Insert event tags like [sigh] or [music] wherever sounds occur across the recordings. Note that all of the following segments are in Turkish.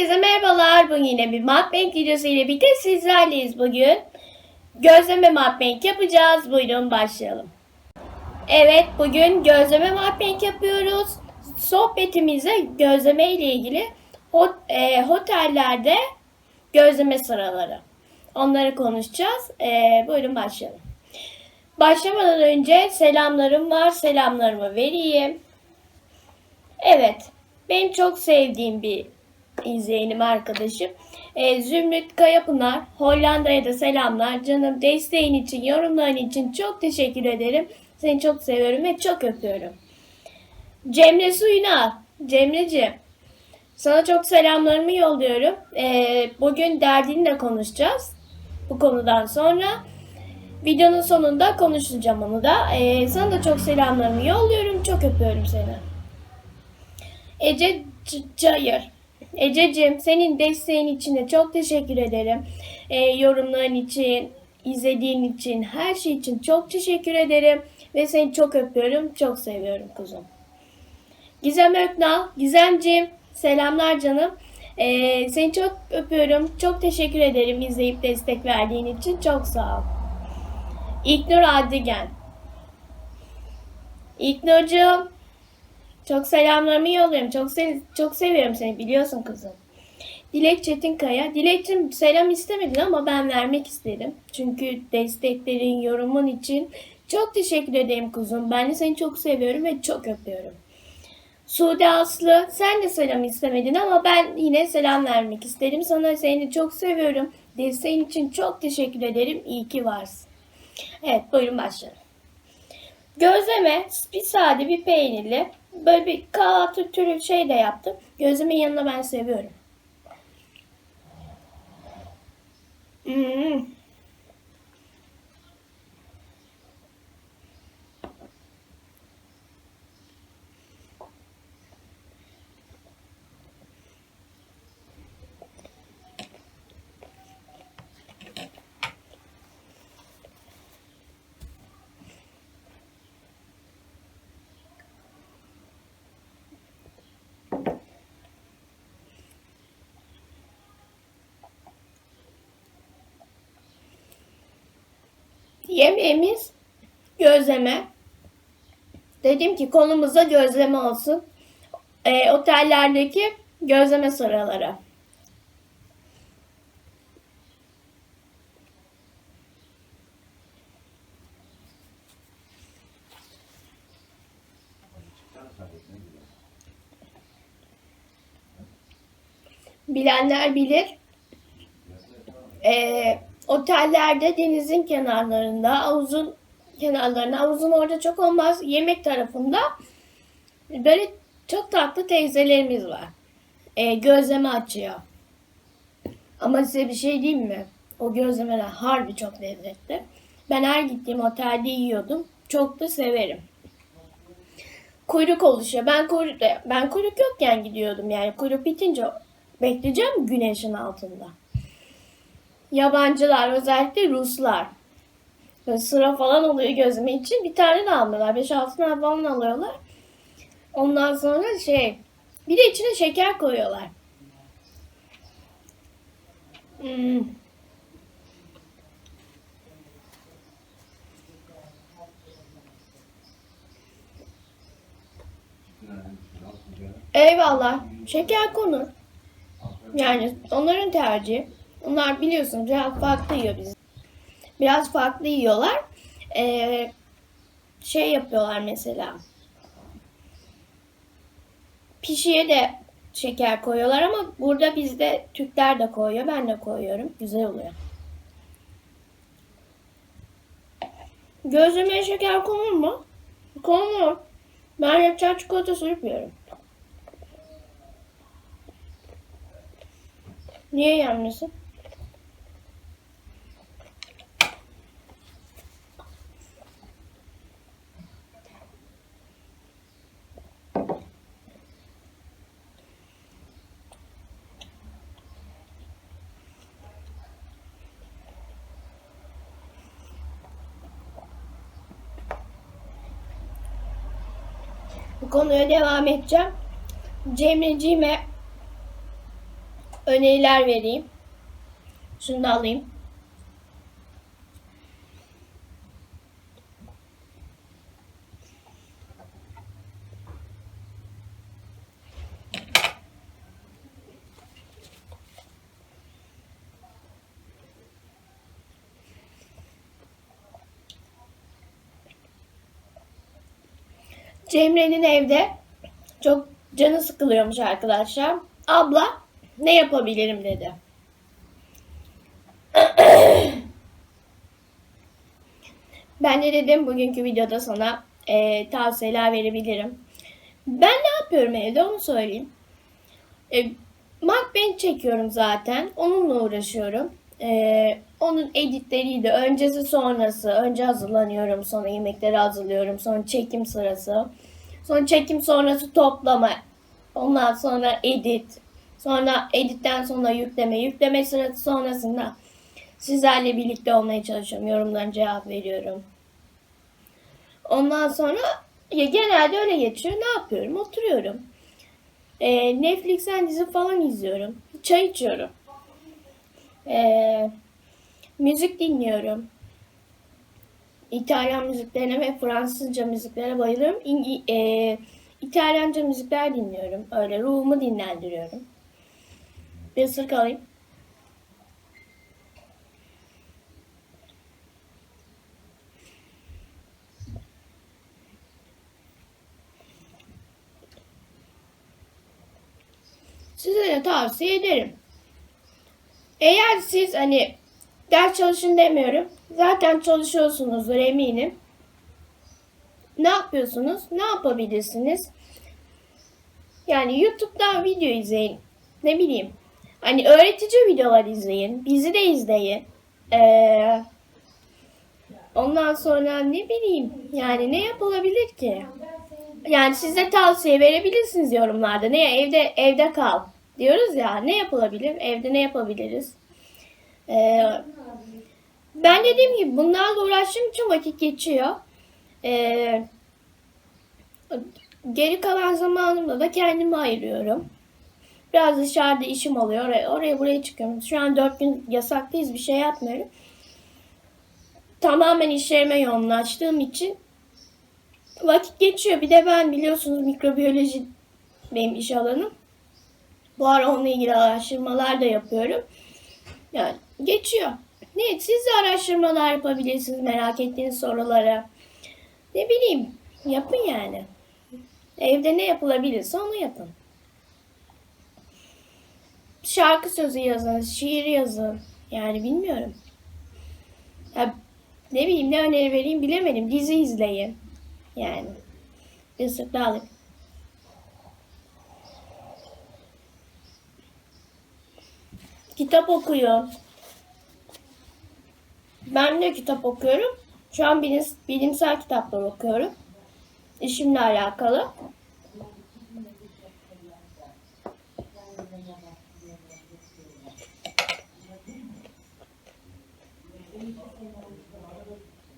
Herkese merhabalar. Bugün yine bir mukbang videosu ile birlikte sizlerleyiz bugün. Gözleme mukbang yapacağız. Buyurun başlayalım. Evet bugün gözleme mukbang yapıyoruz. Sohbetimize gözleme ile ilgili hot, e, otellerde gözleme sıraları. Onları konuşacağız. E, buyurun başlayalım. Başlamadan önce selamlarım var. Selamlarımı vereyim. Evet. Benim çok sevdiğim bir izleyenim arkadaşım. Ee, Zümrüt Kayapınar. Hollanda'ya da selamlar. Canım desteğin için, yorumların için çok teşekkür ederim. Seni çok seviyorum ve çok öpüyorum. Cemre Suyuna. Cemreciğim. Sana çok selamlarımı yolluyorum. Ee, bugün derdini de konuşacağız. Bu konudan sonra. Videonun sonunda konuşacağım onu da. Ee, sana da çok selamlarımı yolluyorum. Çok öpüyorum seni. Ece C- Cayır. Ececiğim senin desteğin için de çok teşekkür ederim. Ee, yorumların için, izlediğin için, her şey için çok teşekkür ederim. Ve seni çok öpüyorum, çok seviyorum kuzum. Gizem Öknal, Gizemciğim selamlar canım. Ee, seni çok öpüyorum, çok teşekkür ederim izleyip destek verdiğin için. Çok sağ ol. İlknur Adigen. İlknur'cum çok selamlarımı yolluyorum. Çok seni, çok seviyorum seni biliyorsun kızım. Dilek Çetinkaya. Dilek'cim selam istemedin ama ben vermek isterim. Çünkü desteklerin, yorumun için çok teşekkür ederim kuzum. Ben de seni çok seviyorum ve çok öpüyorum. Sude Aslı sen de selam istemedin ama ben yine selam vermek isterim. Sana seni çok seviyorum. Desteğin için çok teşekkür ederim. İyi ki varsın. Evet buyurun başlayalım. Gözleme bir sade bir peynirli böyle bir kahvaltı türü şey de yaptım. Gözlemenin yanına ben seviyorum. Hmm. Yemeğimiz gözleme. Dedim ki konumuzda gözleme olsun. E, otellerdeki gözleme sıraları. Bilenler bilir. Ee, otellerde denizin kenarlarında, havuzun kenarlarında, havuzun orada çok olmaz, yemek tarafında böyle çok tatlı teyzelerimiz var. Ee, gözleme açıyor. Ama size bir şey diyeyim mi? O gözlemeler harbi çok lezzetli. Ben her gittiğim otelde yiyordum. Çok da severim. Kuyruk oluşuyor. Ben kuyruk, ben kuyruk yokken gidiyordum yani. Kuyruk bitince bekleyeceğim güneşin altında yabancılar özellikle Ruslar. Böyle sıra falan oluyor gözleme için. Bir tane de almıyorlar. 5-6 tane falan alıyorlar. Ondan sonra şey bir de içine şeker koyuyorlar. Hmm. Eyvallah. Şeker konur. Yani onların tercihi. Onlar biliyorsun biraz farklı yiyor biz. Biraz farklı yiyorlar. Ee, şey yapıyorlar mesela. Pişiye de şeker koyuyorlar ama burada bizde Türkler de koyuyor. Ben de koyuyorum. Güzel oluyor. Gözlemeye şeker konur mu? Konur. Ben yapacak çikolata sürüpüyorum. Niye yanmıyorsun? Bu konuya devam edeceğim. Cemreciğime öneriler vereyim. Şunu da alayım. Cemre'nin evde çok canı sıkılıyormuş arkadaşlar. Abla ne yapabilirim dedi. [clears throat] Ben de dedim bugünkü videoda sana e, tavsiyeler verebilirim. Ben ne yapıyorum evde onu söyleyeyim. E, Macbeth çekiyorum zaten. Onunla uğraşıyorum. E, onun editleriydi. Öncesi sonrası. Önce hazırlanıyorum. Sonra yemekleri hazırlıyorum. Sonra çekim sırası. Sonra çekim sonrası toplama. Ondan sonra edit. Sonra editten sonra yükleme. Yükleme sırası sonrasında sizlerle birlikte olmaya çalışıyorum. Yorumların cevap veriyorum. Ondan sonra ya genelde öyle geçiyor. Ne yapıyorum? Oturuyorum. Ee, Netflix'ten dizi falan izliyorum. Çay içiyorum. Ee, müzik dinliyorum. İtalyan müziklerine ve Fransızca müziklere bayılıyorum. İngi, e, İtalyanca müzikler dinliyorum. Öyle ruhumu dinlendiriyorum. Bir ısırık alayım. Size de tavsiye ederim. Eğer siz hani ders çalışın demiyorum. Zaten çalışıyorsunuzdur eminim. Ne yapıyorsunuz? Ne yapabilirsiniz? Yani YouTube'dan video izleyin. Ne bileyim. Hani öğretici videolar izleyin. Bizi de izleyin. Ee, ondan sonra ne bileyim. Yani ne yapılabilir ki? Yani size tavsiye verebilirsiniz yorumlarda. Ne evde evde kal diyoruz ya. Ne yapılabilir? Evde ne yapabiliriz? Ee, ben dediğim gibi bunlarla uğraştığım için vakit geçiyor. Ee, geri kalan zamanımda da kendime ayırıyorum. Biraz dışarıda işim oluyor. Oraya, oraya buraya çıkıyorum. Şu an dört gün yasaktayız. Bir şey yapmıyorum. Tamamen işlerime yoğunlaştığım için vakit geçiyor. Bir de ben biliyorsunuz mikrobiyoloji benim iş alanım. Bu ara onunla ilgili araştırmalar da yapıyorum. Yani geçiyor. Ne siz de araştırmalar yapabilirsiniz merak ettiğiniz sorulara. Ne bileyim yapın yani. Evde ne yapılabilirse onu yapın. Şarkı sözü yazın, şiir yazın. Yani bilmiyorum. Ya, ne bileyim ne öneri vereyim bilemedim. Dizi izleyin. Yani. Daha alayım. Kitap okuyor. Ben de kitap okuyorum. Şu an bilim, bilimsel kitaplar okuyorum. İşimle alakalı.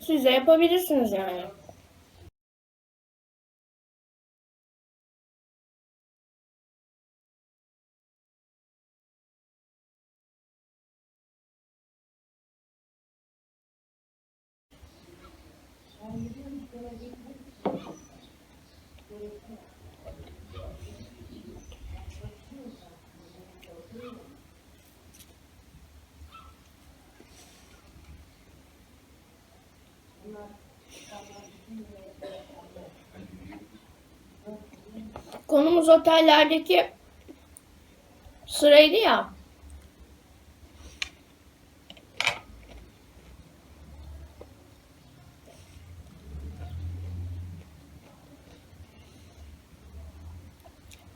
Siz de yapabilirsiniz yani. Konumuz otellerdeki sıraydı ya.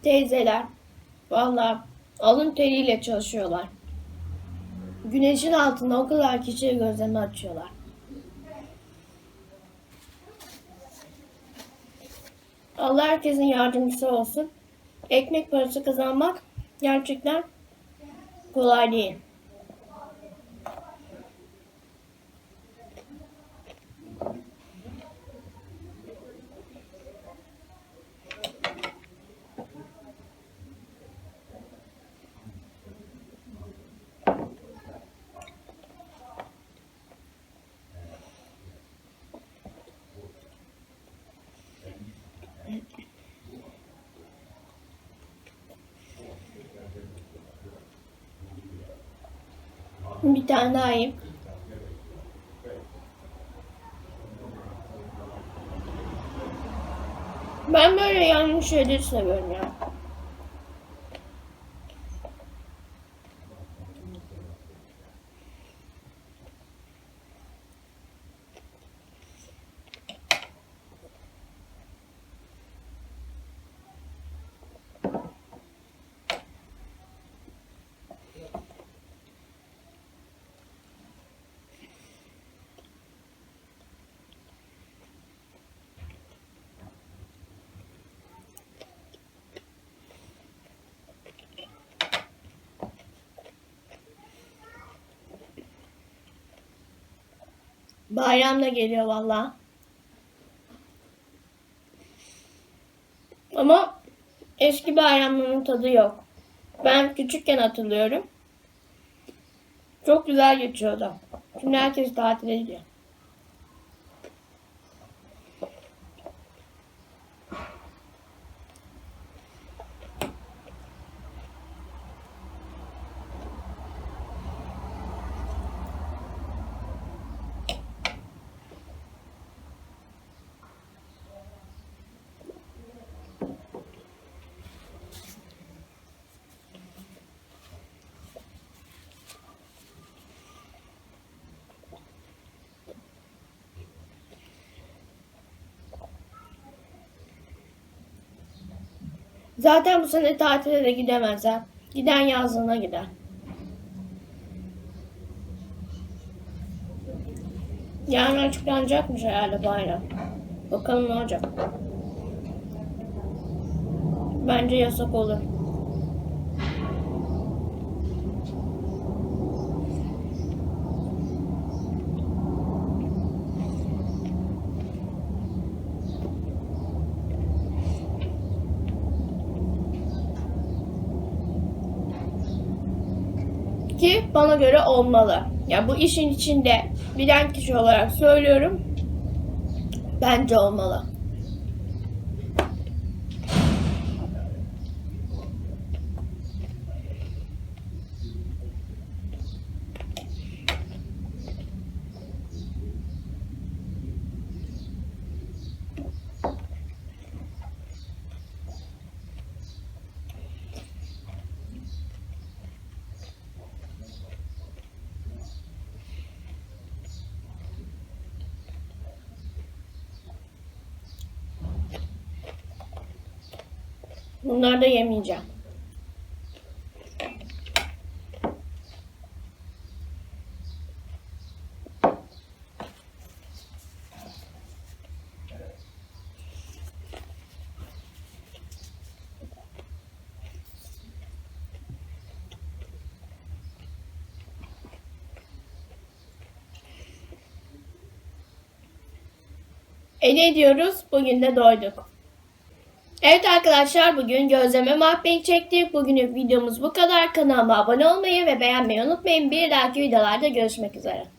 Teyzeler valla alın teriyle çalışıyorlar. Güneşin altında o kadar kişiye gözlerini açıyorlar. Allah herkesin yardımcısı olsun. Ekmek parası kazanmak gerçekten kolay değil. Bir tane daha yiyeyim. Ben böyle yanlış şeyleri seviyorum ya. Bayram da geliyor valla. Ama eski bayramların tadı yok. Ben küçükken hatırlıyorum. Çok güzel geçiyordu. Şimdi herkes tatile gidiyor. Zaten bu sene tatile de gidemezler. Giden yazlığına gider. Yarın açıklanacakmış herhalde bayram. Bakalım ne olacak. Bence yasak olur. Ki bana göre olmalı. Ya bu işin içinde bilen kişi olarak söylüyorum. Bence olmalı. Bunları da yemeyeceğim. E ne diyoruz? Bugün de doyduk. Evet arkadaşlar bugün gözleme mahbeni çektik. Bugünün videomuz bu kadar. Kanalıma abone olmayı ve beğenmeyi unutmayın. Bir dahaki videolarda görüşmek üzere.